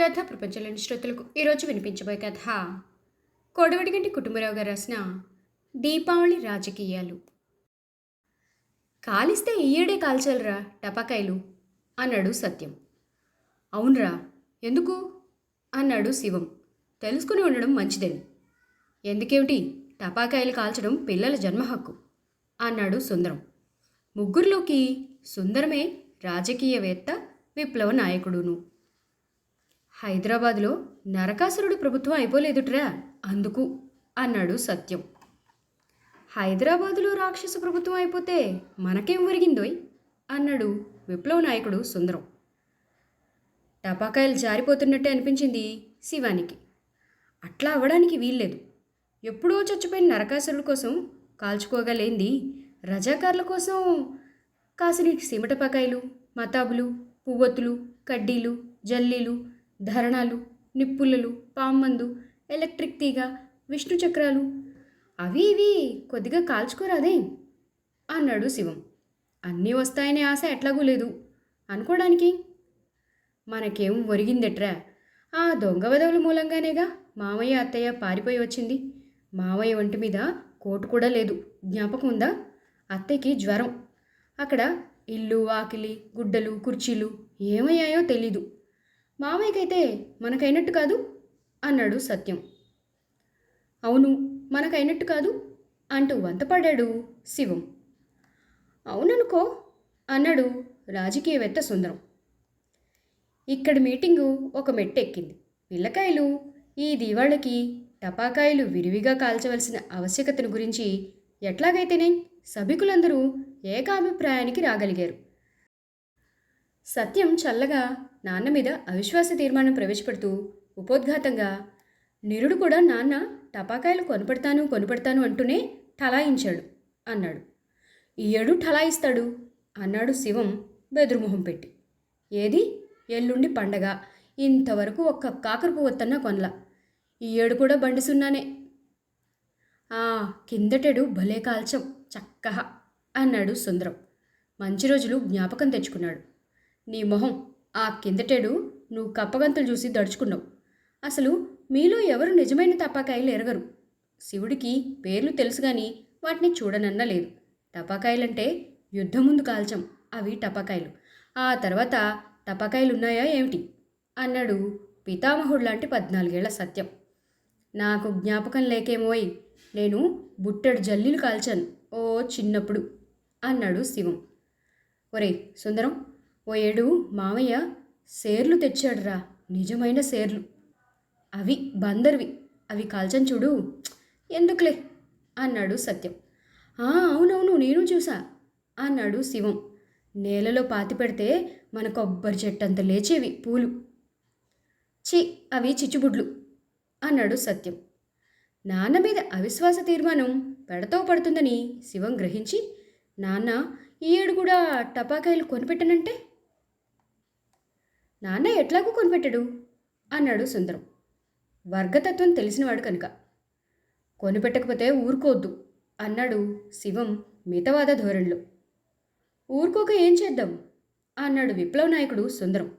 కథ ప్రపంచంలోని శ్రోతలకు ఈరోజు వినిపించబోయే కథ. కొడవడిగంటి కుటుంబరావు గారు రాసిన దీపావళి రాజకీయాలు. కాలిస్తే ఈయడే కాల్చాలరా టపాకాయలు? అన్నాడు సత్యం. అవునరా ఎందుకు? అన్నాడు శివం. తెలుసుకుని ఉండడం మంచిదని. ఎందుకేమిటి? టపాకాయలు కాల్చడం పిల్లల జన్మ హక్కు అన్నాడు సుందరం. ముగ్గురిలోకి సుందరమే రాజకీయవేత్త విప్లవ నాయకుడును. హైదరాబాదులో నరకాసురుడు ప్రభుత్వం అయిపోలేదుట్రా? అందుకు అన్నాడు సత్యం. హైదరాబాదులో రాక్షస ప్రభుత్వం అయిపోతే మనకేం ఒరిగిందోయ్? అన్నాడు విప్లవ నాయకుడు సుందరం. టపాకాయలు జారిపోతున్నట్టే అనిపించింది శివానికి. అట్లా అవ్వడానికి వీల్లేదు. ఎప్పుడో చచ్చిపోయిన నరకాసురుల కోసం కాల్చుకోగలేంది రజాకారుల కోసం కాసిన సిమటపాకాయలు మతాబులు పువ్వొత్తులు కడ్డీలు జల్లీలు ధరణాలు నిప్పులలు పామ్మందు ఎలక్ట్రిక్ తీగ విష్ణు చక్రాలు. అవి ఇవి కొద్దిగా కాల్చుకోరాదే అన్నాడు శివం. అన్నీ వస్తాయనే ఆశ ఎట్లాగూ లేదు. అనుకోవడానికి మనకేం ఒరిగిందట్రా? ఆ దొంగవదవుల మూలంగానేగా మామయ్య అత్తయ్య పారిపోయి వచ్చింది. మామయ్య ఒంటి మీద కోటు కూడా లేదు. జ్ఞాపకం ఉందా? అత్తయ్యకి జ్వరం. అక్కడ ఇల్లు వాకిలి గుడ్డలు కుర్చీలు ఏమయ్యాయో తెలీదు. మామయ్యకైతే మనకైనట్టు కాదు అన్నాడు సత్యం. అవును మనకైనట్టు కాదు అంటూ వంతపడ్డాడు శివం. అవుననుకో అన్నాడు రాజకీయవేత్త సుందరం. ఇక్కడి మీటింగు ఒక మెట్టెక్కింది. పిల్లకాయలు ఈ దీవాళ్ళకి టపాకాయలు విరివిగా కాల్చవలసిన ఆవశ్యకతను గురించి ఎట్లాగైతేనే సభికులందరూ ఏకాభిప్రాయానికి రాగలిగారు. సత్యం చల్లగా నాన్న మీద అవిశ్వాస తీర్మానం ప్రవేశపెడుతూ ఉపోద్ఘాతంగా నిరుడు కూడా నాన్న టపాకాయలు కొనపడతాను కొనపడతాను అంటూనే ఠలాయించాడు అన్నాడు. ఈ ఏడు ఠలాయిస్తాడు అన్నాడు శివం బెదురుమొహం పెట్టి. ఏది? ఎల్లుండి పండగ. ఇంతవరకు ఒక్క కాకరపు వత్తన్న కొనల. ఈ ఏడు కూడా బండి సున్నానే. ఆ కిందటెడు భలే కాల్చం చక్కహ అన్నాడు సుందరం. మంచి రోజులు జ్ఞాపకం తెచ్చుకున్నాడు. నీ మొహం ఆ కిందటేడు నువ్వు కప్పగంతులు చూసి దడుచుకున్నావు. అసలు మీలో ఎవరు నిజమైన టపాకాయలు ఎరగరు? శివుడికి పేర్లు తెలుసు గాని వాటిని చూడనన్నా లేదు. టపాకాయలంటే యుద్ధం ముందు కాల్చం అవి టపాకాయలు. ఆ తర్వాత టపాకాయలు ఉన్నాయా ఏమిటి? అన్నాడు పితామహుడు లాంటి పద్నాలుగేళ్ళ సత్యం. నాకు జ్ఞాపకం లేకేమోయ్. నేను బుట్టెడు జల్లీలు కాల్చాను. ఓ చిన్నప్పుడు అన్నాడు శివం. ఒరే సుందరం ఓ ఏడు మామయ్య సేర్లు తెచ్చాడురా. నిజమైన సేర్లు. అవి బందర్వి. అవి కాల్చని చూడు. ఎందుకులే? అన్నాడు సత్యం. అవునవును నేను చూసా అన్నాడు శివం. నేలలో పాతి పెడితే మన కొబ్బరి చెట్టంత లేచేవి పూలు. చి అవి చిచ్చుబుడ్లు అన్నాడు సత్యం. నాన్న మీద అవిశ్వాస తీర్మానం పెడతో పడుతుందని శివం గ్రహించి నాన్న ఈ ఏడు కూడా టపాకాయలు కొనిపెట్టనంటే? నాన్న ఎట్లాగూ కొనిపెట్టడు? అన్నాడు సుందరం. వర్గతత్వం తెలిసినవాడు కనుక. కొనిపెట్టకపోతే ఊరుకోవద్దు అన్నాడు శివం మితవాద ధోరణిలో. ఊరుకోక ఏం చేద్దాం? అన్నాడు విప్లవ నాయకుడు సుందరం.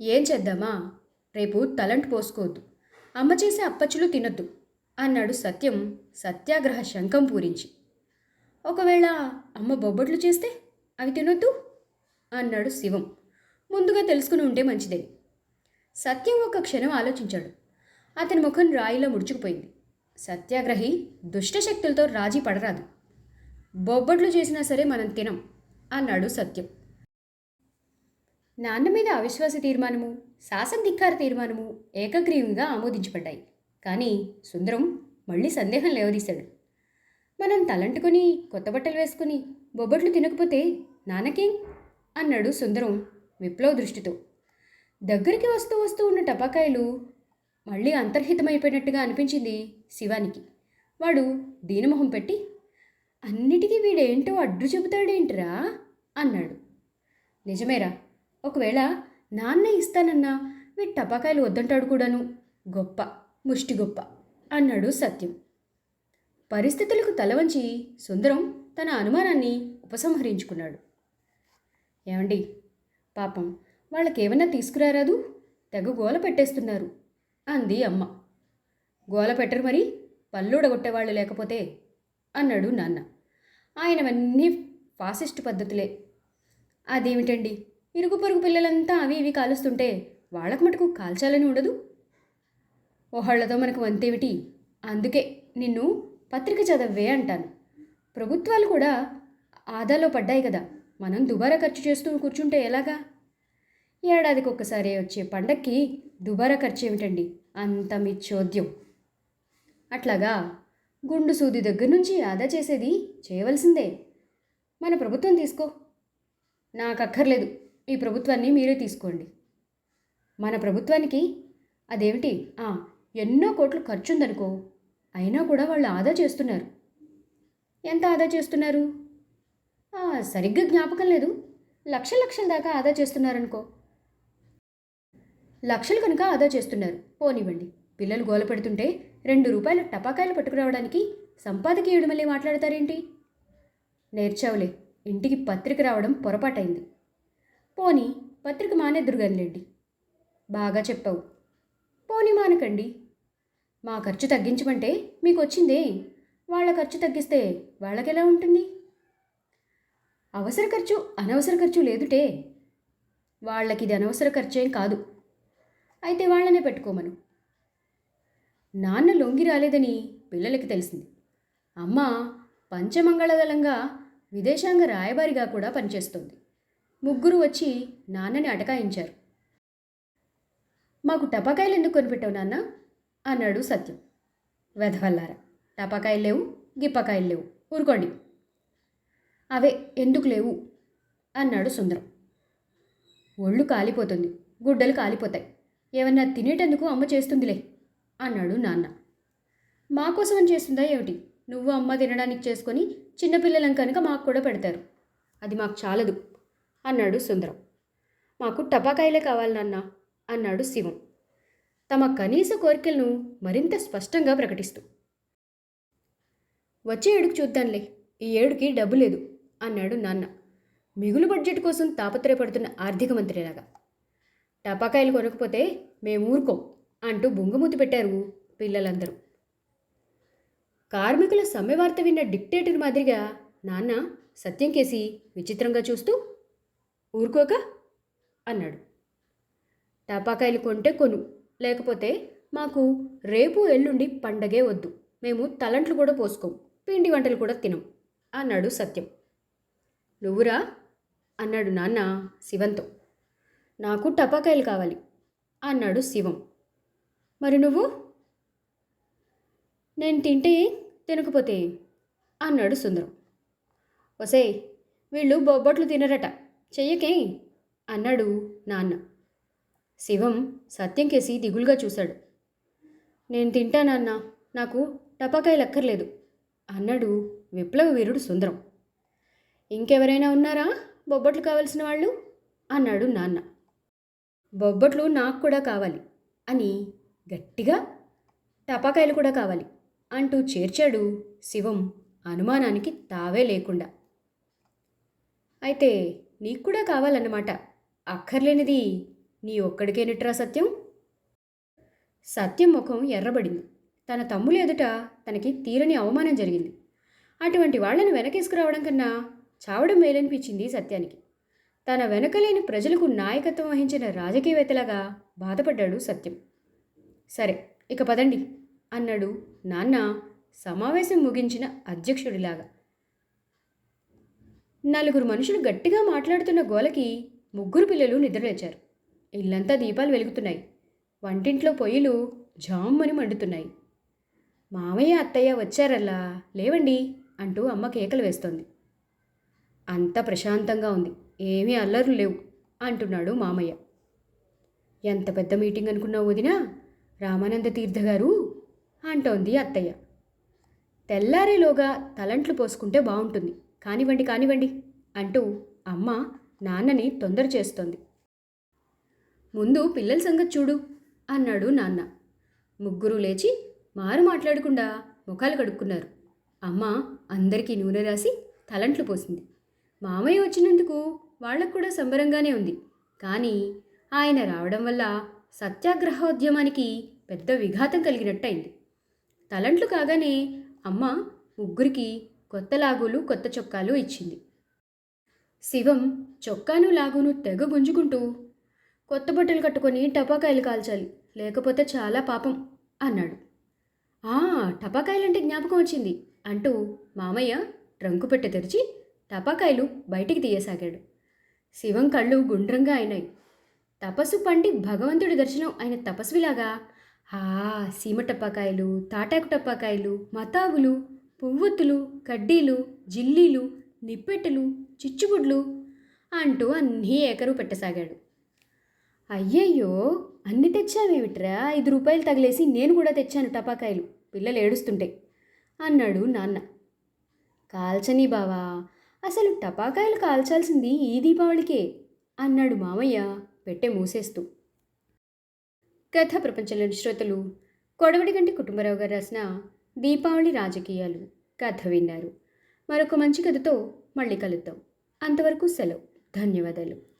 ఏం చేద్దామా? రేపు తలంటు పోసుకోవద్దు. అమ్మ చేసే అప్పచ్చులు తినొద్దు అన్నాడు సత్యం సత్యాగ్రహ శంఖం పూరించి. ఒకవేళ అమ్మ బొబ్బట్లు చేస్తే అవి తినొద్దు? అన్నాడు శివం. ముందుగా తెలుసుకుని ఉంటే మంచిదని సత్యం ఒక క్షణం ఆలోచించాడు. అతని ముఖం రాయిలో ముడుచుకుపోయింది. సత్యాగ్రహి దుష్టశక్తులతో రాజీ పడరాదు. బొబ్బట్లు చేసినా సరే మనం తినం అన్నాడు సత్యం. నాన్న మీద అవిశ్వాస తీర్మానము శాసనధిక్కార తీర్మానము ఏకగ్రీవంగా ఆమోదించబడ్డాయి. కానీ సుందరం మళ్ళీ సందేహం లేవదీశాడు. మనం తలంటుకొని కొత్త బట్టలు వేసుకుని బొబ్బట్లు తినకపోతే నాన్నకేం? అన్నాడు సుందరం విప్లవ దృష్టితో దగ్గరికి వస్తూ వస్తూ ఉన్న టపాకాయలు మళ్ళీ అంతర్హితమైపోయినట్టుగా అనిపించింది శివానికి. వాడు దీనమొహం పెట్టి అన్నిటికీ వీడేంటో అడ్డు చెబుతాడేంటిరా? అన్నాడు. నిజమేరా. ఒకవేళ నాన్న ఇస్తానన్నా వీడి టపాకాయలు వద్దంటాడు కూడాను. గొప్ప ముష్టి గొప్ప అన్నాడు సత్యం. పరిస్థితులకు తలవంచి సుందరం తన అనుమానాన్ని ఉపసంహరించుకున్నాడు. ఏమండి పాపం వాళ్ళకేమన్నా తీసుకురారాదు తెగ గోల పెట్టేస్తున్నారు అంది అమ్మ. గోల పెట్టరు మరి పళ్ళుడగొట్టేవాళ్ళు లేకపోతే అన్నాడు నాన్న. ఆయనవన్నీ ఫాసిస్ట్ పద్ధతులే. అదేమిటండి ఇరుగు పొరుగు పిల్లలంతా అవి ఇవి కాలుస్తుంటే వాళ్ళకు మటుకు కాల్చాలని ఉండదు? ఓహళ్ళతో మనకు వంతేమిటి? అందుకే నిన్ను పత్రిక చదవే అంటాను. ప్రభుత్వాలు కూడా ఆదాలో పడ్డాయి కదా. మనం దుబారా ఖర్చు చేస్తూ కూర్చుంటే ఎలాగా? ఏడాదికి ఒక్కసారి వచ్చే పండక్కి దుబారా ఖర్చు ఏమిటండి? అంత మీ చోద్యం అట్లాగా గుండు సూది దగ్గర నుంచి ఆదా చేసేది చేయవలసిందే. మన ప్రభుత్వం తీసుకో. నాకు అక్కర్లేదు. ఈ ప్రభుత్వాన్ని మీరే తీసుకోండి. మన ప్రభుత్వానికి అదేమిటి? ఆ, ఎన్నో కోట్లు ఖర్చు ఉందనుకో అయినా కూడా వాళ్ళు ఆదా చేస్తున్నారు. ఎంత ఆదా చేస్తున్నారు? సరిగ్గా జ్ఞాపకం లేదు. లక్ష లక్షల దాకా ఆదా చేస్తున్నారనుకో. లక్షలు కనుక ఆదా చేస్తున్నారు. పోనివ్వండి. పిల్లలు గోల పెడుతుంటే రెండు రూపాయల టపాకాయలు పట్టుకురావడానికి సంపాదకీయుడు మళ్ళీ మాట్లాడతారేంటి? నేర్చావులే. ఇంటికి పత్రిక రావడం పొరపాటైంది. పోనీ పత్రిక మానేద్దురుగానిలేండి బాగా చెప్పావు. పోనీ మానకండి. మా ఖర్చు తగ్గించమంటే మీకు వచ్చిందే వాళ్ళ ఖర్చు తగ్గిస్తే వాళ్ళకెలా ఉంటుంది? అవసర ఖర్చు అనవసర ఖర్చు లేదుటే. వాళ్ళకి ఇది అనవసర ఖర్చేం కాదు. అయితే వాళ్ళనే పెట్టుకోమను. నాన్న లొంగి రాలేదని పిల్లలకి తెలిసింది. అమ్మ పంచమంగళదళంగా విదేశాంగ రాయబారిగా కూడా పనిచేస్తోంది. ముగ్గురు వచ్చి నాన్నని అటకాయించారు. మాకు టపాకాయలు ఎందుకు కొనిపెట్టావు నాన్న? అన్నాడు సత్యం. వెధవల్లారా టపాకాయలు లేవు గిప్పకాయలు లేవు. ఊరుకోండి. అవే ఎందుకు లేవు? అన్నాడు సుందరం. ఒళ్ళు కాలిపోతుంది గుడ్డలు కాలిపోతాయి. ఏమన్నా తినేటందుకు అమ్మ చేస్తుందిలే అన్నాడు నాన్న. మా కోసం అని చేస్తుందా ఏమిటి? నువ్వు అమ్మ తినడానికి చేసుకొని చిన్నపిల్లలం కనుక మాకు కూడా పెడతారు. అది మాకు చాలదు అన్నాడు సుందరం. మాకు టపాకాయలే కావాలి నాన్న అన్నాడు శివం. తమ కనీస కోరికలను మరింత స్పష్టంగా ప్రకటిస్తూ. వచ్చే ఏడుకు చూద్దాంలే ఈ ఏడుకి డబ్బు లేదు అన్నాడు నాన్న. మిగులు బడ్జెట్ కోసం తాపత్రయపడుతున్న ఆర్థిక మంత్రిలాగా. టపాకాయలు కొనకపోతే మేము ఊరుకోం అంటూ బుంగమూతి పెట్టారు పిల్లలందరూ. కార్మికుల సమ్మెవార్త విన్న డిక్టేటర్ మాదిరిగా నాన్న సత్యం కేసి విచిత్రంగా చూస్తూ ఊరుకోక? అన్నాడు. టపాకాయలు కొంటే కొను లేకపోతే మాకు రేపు ఎల్లుండి పండగే వద్దు. మేము తలంట్లు కూడా పోసుకోం పిండి వంటలు కూడా తినం అన్నాడు సత్యం. నువ్వురా? అన్నాడు నాన్న శివంతో. నాకు టపాకాయలు కావాలి అన్నాడు శివం. మరి నువ్వు? నేను తింటే తినకపోతే అన్నాడు సుందరం. ఒసే వీళ్ళు బొబ్బట్లు తినరట చెయ్యకే అన్నాడు నాన్న. శివం సత్యం కేసి దిగులుగా చూశాడు. నేను తింటానన్నా నాకు టపాకాయలు అక్కర్లేదు అన్నాడు విప్లవ వీరుడు సుందరం. ఇంకెవరైనా ఉన్నారా? బొబ్బట్లు కావలసిన వాళ్ళు? అన్నాడు నాన్న. బొబ్బట్లు నాకు కూడా కావాలి అని గట్టిగా టపాకాయలు కూడా కావాలి అంటూ చేర్చాడు శివం అనుమానానికి తావే లేకుండా. అయితే నీకు కూడా కావాలన్నమాట. అక్కర్లేనిది నీ ఒక్కడికేనట్రా సత్యం? సత్యం ముఖం ఎర్రబడింది. తన తమ్ములు ఎదుట తనకి తీరని అవమానం జరిగింది. అటువంటి వాళ్ళని వెనకేసుకురావడం కన్నా చావడం మేలనిపించింది సత్యానికి. తన వెనకలేని ప్రజలకు నాయకత్వం వహించిన రాజకీయవేత్తలాగా బాధపడ్డాడు సత్యం. సరే ఇక పదండి అన్నాడు నాన్న సమావేశం ముగించిన అధ్యక్షుడిలాగా. నలుగురు మనుషులు గట్టిగా మాట్లాడుతున్న గోలకి ముగ్గురు పిల్లలు నిద్రలేచారు. ఇల్లంతా దీపాలు వెలుగుతున్నాయి. వంటింట్లో పొయ్యిలు జామ్మని మండుతున్నాయి. మామయ్య అత్తయ్య వచ్చారల్లా లేవండి అంటూ అమ్మ కేకలు వేస్తోంది. అంత ప్రశాంతంగా ఉంది. ఏమీ అల్లర్లు లేవు అంటున్నాడు మామయ్య. ఎంత పెద్ద మీటింగ్ అనుకున్నావు వదినా? రామానంద తీర్థ గారు? అంటోంది అత్తయ్య. తెల్లారేలోగా తలంట్లు పోసుకుంటే బాగుంటుంది కానివ్వండి కానివ్వండి అంటూ అమ్మ నాన్నని తొందర చేస్తోంది. ముందు పిల్లల సంగతి చూడు అన్నాడు నాన్న. ముగ్గురు లేచి మారు మాట్లాడకుండా ముఖాలు కడుక్కున్నారు. అమ్మ అందరికీ నూనె రాసి తలంట్లు పోసింది. మామయ్య వచ్చినందుకు వాళ్ళకు కూడా సంబరంగానే ఉంది. కానీ ఆయన రావడం వల్ల సత్యాగ్రహోద్యమానికి పెద్ద విఘాతం కలిగినట్టయింది. తలంట్లు కాగానే అమ్మ ముగ్గురికి కొత్త లాగులు కొత్త చొక్కాలు ఇచ్చింది. శివం చొక్కాను లాగును తెగ గుంజుకుంటూ కొత్త బట్టలు కట్టుకొని టపాకాయలు కాల్చాలి లేకపోతే చాలా పాపం అన్నాడు. ఆ టపాకాయలంటే జ్ఞాపకం వచ్చింది అంటూ మామయ్య ట్రంకు పెట్టె తెరిచి టపాకాయలు బయటికి తీయసాగాడు. శివం కళ్ళు గుండ్రంగా అయినాయి. తపస్సు పండి భగవంతుడి దర్శనం అయిన తపస్విలాగా ఆ సీమ టపాకాయలు తాటాకు టపాకాయలు మతాబులు పువ్వొత్తులు కడ్డీలు జిల్లీలు నిప్పెట్టెలు చిచ్చుగుడ్లు అంటూ అన్నీ ఏకరు పెట్టసాగాడు. అయ్యయ్యో! అన్ని తెచ్చావేమిట్రా? ఐదు రూపాయలు తగిలేసి నేను కూడా తెచ్చాను టపాకాయలు. పిల్లలు ఏడుస్తుంటే అన్నాడు నాన్న. కాల్చని బావా అసలు టపాకాయలు కాల్చాల్సింది ఈ దీపావళికే అన్నాడు మామయ్య పెట్టె మూసేస్తూ. కథ ప్రపంచంలోని శ్రోతలు కొడవడి గంటి కుటుంబరావు గారు రాసిన దీపావళి రాజకీయాలు కథ విన్నారు. మరొక మంచి కథతో మళ్ళీ కలుద్దాం. అంతవరకు సెలవు. ధన్యవాదాలు.